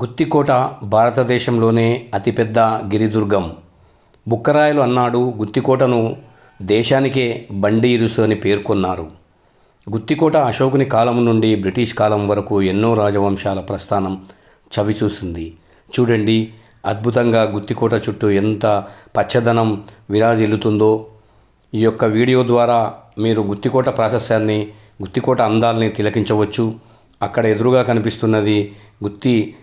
గుత్తికోట భారతదేశంలోనే అతిపెద్ద గిరిదుర్గం. బుక్కరాయలు అన్నాడు గుత్తికోటను దేశానికే బండి ఇరుసు అని పేర్కొన్నారు. గుత్తికోట అశోకుని కాలం నుండి బ్రిటిష్ కాలం వరకు ఎన్నో రాజవంశాల ప్రస్థానం చవిచూసింది చూడండి అద్భుతంగా గుత్తికోట చుట్టూ ఎంత పచ్చదనం విరాజిల్లుతుందో. ఈ యొక్క వీడియో ద్వారా మీరు గుత్తికోట ప్రాశస్యాన్ని గుత్తికోట అందాల్ని తిలకించవచ్చు. అక్కడ ఎదురుగా కనిపిస్తున్నది గుత్తి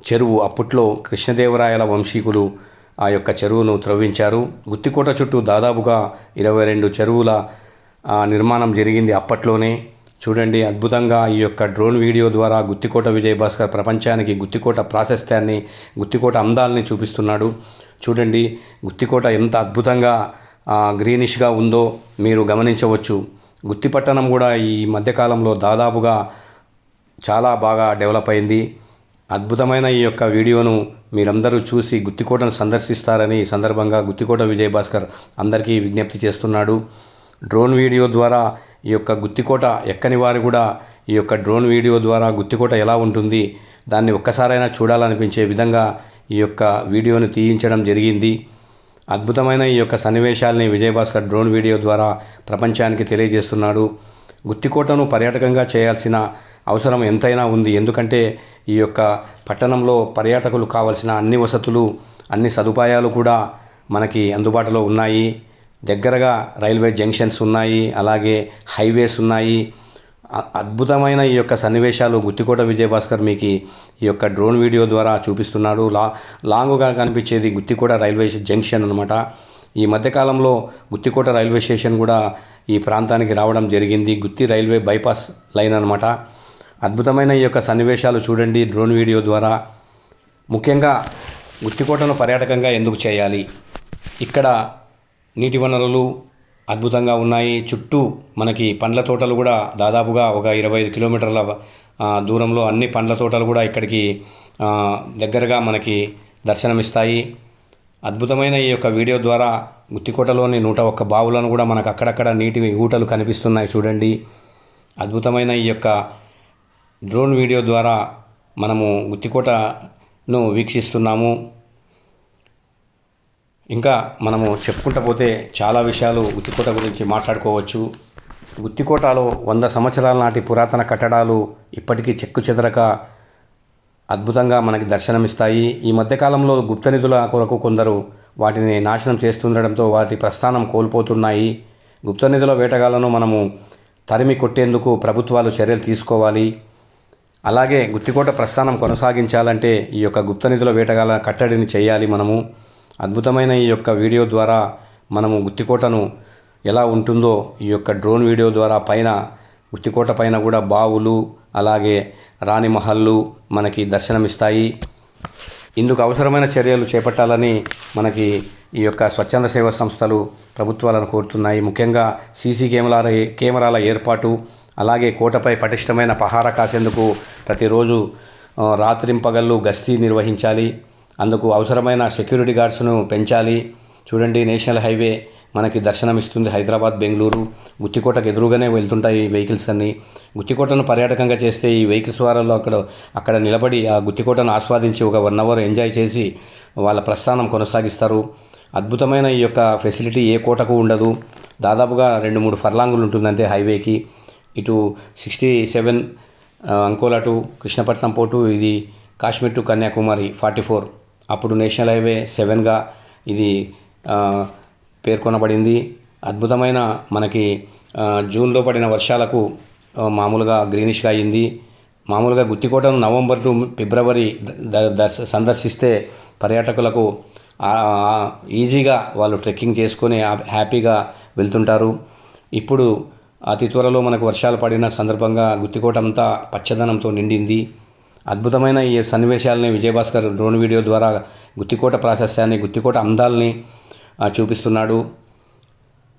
చెరువు అప్పట్లో కృష్ణదేవరాయల వంశీకులు ఆ యొక్క చెరువును త్రవ్వించారు. గుత్తికోట చుట్టూ దాదాపుగా ఇరవై రెండు చెరువుల నిర్మాణం జరిగింది అప్పట్లోనే. చూడండి అద్భుతంగా ఈ యొక్క డ్రోన్ వీడియో ద్వారా గుత్తికోట విజయభాస్కర్ ప్రపంచానికి గుత్తికోట ప్రాశస్త్యాన్ని గుత్తికోట అందాలని చూపిస్తున్నాడు. చూడండి గుత్తికోట ఎంత అద్భుతంగా గ్రీనిష్గా ఉందో మీరు గమనించవచ్చు. గుత్తి పట్టణం కూడా ఈ మధ్యకాలంలో దాదాపుగా చాలా బాగా డెవలప్ అయింది. అద్భుతమైన ఈ యొక్క వీడియోను మీరందరూ చూసి గుత్తికోటను సందర్శిస్తారని ఈ సందర్భంగా గుత్తికోట విజయభాస్కర్ అందరికీ విజ్ఞప్తి చేస్తున్నాడు. డ్రోన్ వీడియో ద్వారా ఈ యొక్క గుత్తికోట ఎక్కని వారు కూడా ఈ యొక్క డ్రోన్ వీడియో ద్వారా గుత్తికోట ఎలా ఉంటుంది దాన్ని ఒక్కసారైనా చూడాలనిపించే విధంగా ఈ యొక్క వీడియోను తీయించడం జరిగింది. అద్భుతమైన ఈ యొక్క సన్నివేశాల్ని విజయభాస్కర్ డ్రోన్ వీడియో ద్వారా ప్రపంచానికి తెలియజేస్తున్నాడు. గుత్తికోటను పర్యాటకంగా చేయాల్సిన అవసరం ఎంతైనా ఉంది. ఎందుకంటే ఈ యొక్క పట్టణంలో పర్యాటకులు కావలసిన అన్ని వసతులు అన్ని సదుపాయాలు కూడా మనకి అందుబాటులో ఉన్నాయి. దగ్గరగా రైల్వే జంక్షన్స్ ఉన్నాయి. అలాగే హైవేస్ ఉన్నాయి. అద్భుతమైన ఈ యొక్క సన్నివేశాలు గుత్తికోట విజయభాస్కర్ మీకు ఈ యొక్క డ్రోన్ వీడియో ద్వారా చూపిస్తున్నాడు. లా లాంగ్గా కనిపించేది గుత్తికోట రైల్వే జంక్షన్ అనమాట ఈ మధ్యకాలంలో గుత్తికోట రైల్వే స్టేషన్ కూడా ఈ ప్రాంతానికి రావడం జరిగింది. గుత్తి రైల్వే బైపాస్ లైన్ అనమాట అద్భుతమైన ఈ యొక్క సన్నివేశాలు చూడండి. డ్రోన్ వీడియో ద్వారా ముఖ్యంగా గుత్తికోటను పర్యాటకంగా ఎందుకు చేయాలి? ఇక్కడ నీటి వనరులు అద్భుతంగా ఉన్నాయి. చుట్టూ మనకి పండ్ల తోటలు కూడా దాదాపుగా ఒక ఇరవై ఐదు కిలోమీటర్ల దూరంలో అన్ని పండ్ల తోటలు కూడా ఇక్కడికి దగ్గరగా మనకి దర్శనమిస్తాయి. అద్భుతమైన ఈ యొక్క వీడియో ద్వారా గుత్తికోటలోని నూట ఒక్క బావులను కూడా మనకు అక్కడక్కడ నీటి ఊటలు కనిపిస్తున్నాయి చూడండి. అద్భుతమైన ఈ యొక్క డ్రోన్ వీడియో ద్వారా మనము గుత్తికోటను వీక్షిస్తున్నాము. ఇంకా మనము చెప్పుకుంటూ పోతే చాలా విషయాలు గుత్తికోట గురించి మాట్లాడుకోవచ్చు. గుత్తికోటలో వంద సంవత్సరాల నాటి పురాతన కట్టడాలు ఇప్పటికీ చెక్కు చెదరక అద్భుతంగా మనకి దర్శనమిస్తాయి. ఈ మధ్యకాలంలో గుప్త నిధుల కొరకు కొందరు వాటిని నాశనం చేస్తుండడంతో వాటి ప్రస్థానం కోల్పోతున్నాయి. గుప్త నిధుల వేటగాళ్ళను మనము తరిమి కొట్టేందుకు ప్రభుత్వాలు చర్యలు తీసుకోవాలి. అలాగే గుత్తికోట ప్రస్థానం కొనసాగించాలంటే ఈ యొక్క గుప్త నిధుల వేటగాల కట్టడిని చేయాలి మనము. అద్భుతమైన ఈ యొక్క వీడియో ద్వారా మనము గుత్తికోటను ఎలా ఉంటుందో ఈ యొక్క డ్రోన్ వీడియో ద్వారా పైన గుత్తికోట పైన కూడా బావులు అలాగే రాణి మహల్లు మనకి దర్శనమిస్తాయి. ఇందుకు అవసరమైన చర్యలు చేపట్టాలని మనకి ఈ యొక్క స్వచ్ఛంద సేవా సంస్థలు ప్రభుత్వాలను కోరుతున్నాయి. ముఖ్యంగా సీసీ కెమెరాల కెమెరాల ఏర్పాటు అలాగే కోటపై పటిష్టమైన పహారా కాసేందుకు ప్రతిరోజు రాత్రింపగళ్ళు గస్తీ నిర్వహించాలి. అందుకు అవసరమైన సెక్యూరిటీ గార్డ్స్ను పెంచాలి. చూడండి నేషనల్ హైవే మనకి దర్శనమిస్తుంది. హైదరాబాద్ బెంగళూరు గుత్తికోటకు ఎదురుగానే వెళ్తుంటాయి ఈ వెహికల్స్ అన్నీ. గుత్తికోటను పర్యాటకంగా చేస్తే ఈ వెహికల్స్ వారాల్లో అక్కడ అక్కడ నిలబడి ఆ గుత్తికోటను ఆస్వాదించి ఒక వన్ అవర్ ఎంజాయ్ చేసి వాళ్ళ ప్రస్థానం కొనసాగిస్తారు. అద్భుతమైన ఈ యొక్క ఫెసిలిటీ ఏ కోటకు ఉండదు. దాదాపుగా రెండు మూడు ఫర్లాంగులు ఉంటుందంటే హైవేకి. ఇటు sixty seven Ankola to Krishnapatnam పోటు ఇది Kashmir to Kanyakumari forty four అప్పుడు నేషనల్ హైవే సెవెన్గా ఇది పేర్కొనబడింది. అద్భుతమైన మనకి జూన్లో పడిన వర్షాలకు మామూలుగా గ్రీనిష్గా అయింది. మామూలుగా గుత్తికోటను నవంబర్ టు ఫిబ్రవరి ద- దర్శ సందర్శిస్తే పర్యాటకులకు ఈజీగా వాళ్ళు ట్రెక్కింగ్ చేసుకొని హ్యాపీగా వెళ్తుంటారు. ఇప్పుడు అతి త్వరలో మనకు వర్షాలు పడిన సందర్భంగా గుత్తికోట అంతా పచ్చదనంతో నిండింది. అద్భుతమైన ఈ సన్నివేశాలని విజయభాస్కర్ డ్రోన్ వీడియో ద్వారా గుత్తికోట ప్రాశస్యాన్ని గుత్తికోట అందాల్ని చూపిస్తున్నాడు.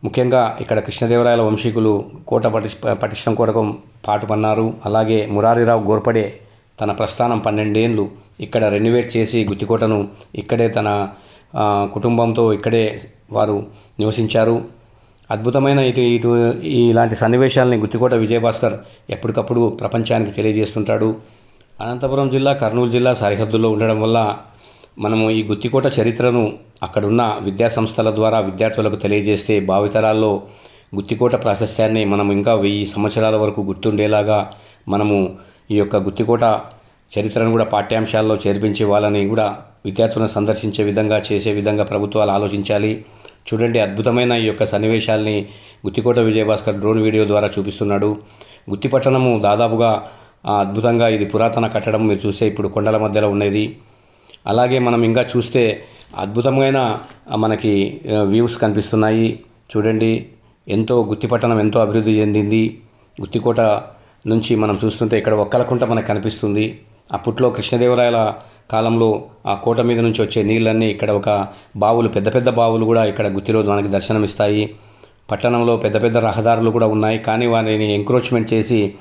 ముఖ్యంగా ఇక్కడ కృష్ణదేవరాయల వంశీకులు కోట పటి పటిష్టం కొరకం పాటుపన్నారు అలాగే మురారిరావు గోర్పడే తన ప్రస్థానం పన్నెండేండ్లు ఇక్కడ రెన్యువేట్ చేసి గుత్తికోటను ఇక్కడే తన కుటుంబంతో ఇక్కడే వారు నివసించారు. అద్భుతమైన ఇటు ఇటు ఇలాంటి సన్నివేశాలని గుత్తికోట విజయభాస్కర్ ఎప్పటికప్పుడు ప్రపంచానికి తెలియజేస్తుంటాడు. అనంతపురం జిల్లా కర్నూలు జిల్లా సరిహద్దుల్లో ఉండడం వల్ల మనము ఈ గుత్తికోట చరిత్రను అక్కడున్న విద్యా సంస్థల ద్వారా విద్యార్థులకు తెలియజేస్తే భావితరాల్లో గుత్తికోట ప్రాశస్త్యాన్ని మనం ఇంకా వెయ్యి సంవత్సరాల వరకు గుర్తుండేలాగా మనము ఈ యొక్క గుత్తికోట చరిత్రను కూడా పాఠ్యాంశాల్లో చేర్పించే వాళ్ళని కూడా విద్యార్థులను సందర్శించే విధంగా చేసే విధంగా ప్రభుత్వాలు ఆలోచించాలి. చూడండి అద్భుతమైన ఈ యొక్క సన్నివేశాల్ని గుత్తికోట విజయభాస్కర్ డ్రోన్ వీడియో ద్వారా చూపిస్తున్నాడు. గుత్తి పట్టణము దాదాపుగా అద్భుతంగా ఇది పురాతన కట్టడం మీరు చూస్తే ఇప్పుడు కొండల మధ్యలో ఉన్నది. అలాగే మనం ఇంకా చూస్తే అద్భుతమైన మనకి వ్యూస్ కనిపిస్తున్నాయి. చూడండి ఎంతో గుత్తిపట్టణం ఎంతో అభివృద్ధి చెందింది. గుత్తికోట నుంచి మనం చూస్తుంటే ఇక్కడ ఒక్కలకుంట మనకు కనిపిస్తుంది. అప్పట్లో కృష్ణదేవరాయల కాలంలో ఆ కోట మీద నుంచి వచ్చే నీళ్ళన్నీ ఇక్కడ ఒక బావులు పెద్ద పెద్ద బావులు కూడా ఇక్కడ గుత్తిలో మనకి దర్శనమిస్తాయి. పట్టణంలో పెద్ద పెద్ద రహదారులు కూడా ఉన్నాయి. కానీ వాటిని ఎంక్రోచ్మెంట్ చేసి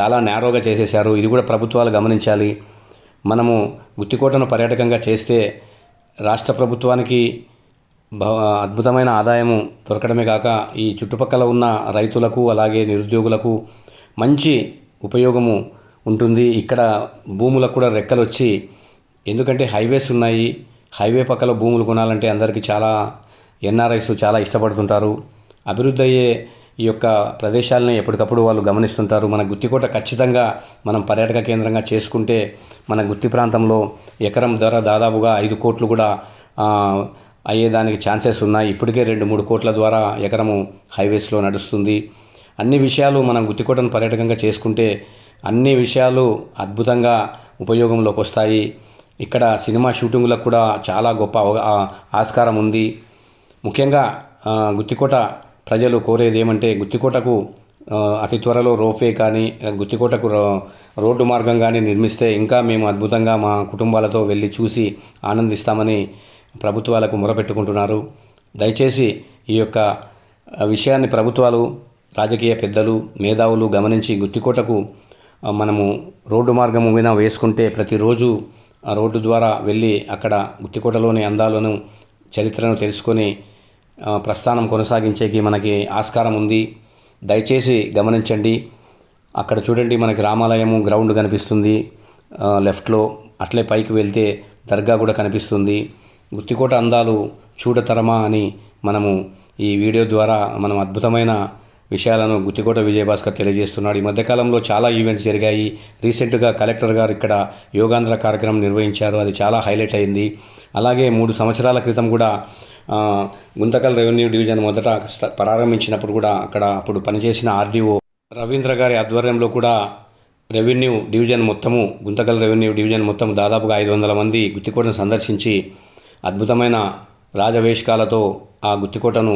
చాలా నేరోగా చేసేశారు. ఇది కూడా ప్రభుత్వాలు గమనించాలి. మనము గుత్తికోటను పర్యాటకంగా చేస్తే రాష్ట్ర ప్రభుత్వానికి బ- అద్భుతమైన ఆదాయము దొరకడమే కాక ఈ చుట్టుపక్కల ఉన్న రైతులకు అలాగే నిరుద్యోగులకు మంచి ఉపయోగము ఉంటుంది. ఇక్కడ భూములకు కూడా రెక్కలు వచ్చి ఎందుకంటే హైవేస్ ఉన్నాయి. హైవే పక్కల భూములు కొనాలంటే అందరికీ చాలా ఎన్ఆర్ఐస్ చాలా ఇష్టపడుతుంటారు. అభివృద్ధి అయ్యే ఈ యొక్క ప్రదేశాలని ఎప్పటికప్పుడు వాళ్ళు గమనిస్తుంటారు. మన గుత్తికోట ఖచ్చితంగా మనం పర్యాటక కేంద్రంగా చేసుకుంటే మన గుత్తి ప్రాంతంలో ఎకరం ధర దాదాపుగా ఐదు కోట్లు కూడా అయ్యేదానికి ఛాన్సెస్ ఉన్నాయి. ఇప్పటికే రెండు మూడు కోట్ల ద్వారా ఎకరము హైవేస్లో నడుస్తుంది. అన్ని విషయాలు మనం గుత్తికోటను పర్యాటకంగా చేసుకుంటే అన్ని విషయాలు అద్భుతంగా ఉపయోగంలోకి వస్తాయి. ఇక్కడ సినిమా షూటింగ్లకు కూడా చాలా గొప్ప ఆస్కారం ఉంది. ముఖ్యంగా గుత్తికోట ప్రజలు కోరేది ఏమంటే గుత్తికోటకు అతి త్వరలో రోప్వే కానీ గుత్తికోటకు రో- రోడ్డు మార్గం కానీ నిర్మిస్తే ఇంకా మేము అద్భుతంగా మా కుటుంబాలతో వెళ్ళి చూసి ఆనందిస్తామని ప్రభుత్వాలకు మొరపెట్టుకుంటున్నారు. దయచేసి ఈ యొక్క విషయాన్ని ప్రభుత్వాలు రాజకీయ పెద్దలు మేధావులు గమనించి గుత్తికోటకు మనము రోడ్డు మార్గం మీద వేసుకుంటే ప్రతిరోజు రోడ్డు ద్వారా వెళ్ళి అక్కడ గుత్తికోటలోని అందాలను చరిత్రను తెలుసుకొని ప్రస్థానం కొనసాగించేకి మనకి ఆస్కారం ఉంది. దయచేసి గమనించండి. అక్కడ చూడండి మనకి రామాలయము గ్రౌండ్ కనిపిస్తుంది. లెఫ్ట్లో అట్లే పైకి వెళ్తే దర్గా కూడా కనిపిస్తుంది. గుత్తికోట అందాలు చూడతరమా అని మనము ఈ వీడియో ద్వారా మనం అద్భుతమైన విషయాలను గుత్తికోట విజయభాస్కర్ తెలియజేస్తున్నాడు. ఈ మధ్యకాలంలో చాలా ఈవెంట్స్ జరిగాయి. రీసెంట్గా కలెక్టర్ గారు ఇక్కడ యోగాంధ్ర కార్యక్రమం నిర్వహించారు. అది చాలా హైలైట్ అయింది. అలాగే మూడు సంవత్సరాల క్రితం కూడా గుంతకల్ రెవెన్యూ డివిజన్ మొదట ప్రారంభించినప్పుడు కూడా అక్కడ అప్పుడు పనిచేసిన ఆర్డీఓ రవీంద్ర గారి ఆధ్వర్యంలో కూడా రెవెన్యూ డివిజన్ మొత్తము గుంతకల్ రెవెన్యూ డివిజన్ మొత్తం దాదాపుగా ఐదు వందల మంది గుత్తికోటను సందర్శించి అద్భుతమైన రాజవేషకాలతో ఆ గుత్తికోటను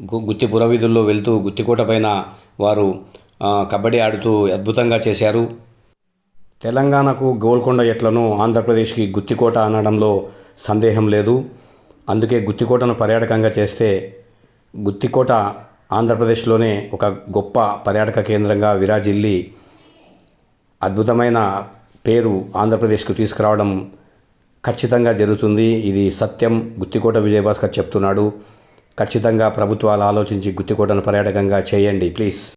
గుత్తి పురవీధుల్లో వెళ్తూ గుత్తికోట పైన వారు కబడ్డీ ఆడుతూ అద్భుతంగా చేశారు. తెలంగాణకు గోల్కొండ ఎట్లను ఆంధ్రప్రదేశ్కి గుత్తికోట అనడంలో సందేహం లేదు. అందుకే గుత్తికోటను పర్యాటకంగా చేస్తే గుత్తికోట ఆంధ్రప్రదేశ్లోనే ఒక గొప్ప పర్యాటక కేంద్రంగా విరాజిల్లి అద్భుతమైన పేరు ఆంధ్రప్రదేశ్కు తీసుకురావడం ఖచ్చితంగా జరుగుతుంది. ఇది సత్యం. గుత్తికోట విజయభాస్కర్ చెప్తున్నాడు. ఖచ్చితంగా ప్రభుత్వాలు ఆలోచించి గుత్తికోటను పర్యాటకంగా చేయండి ప్లీజ్.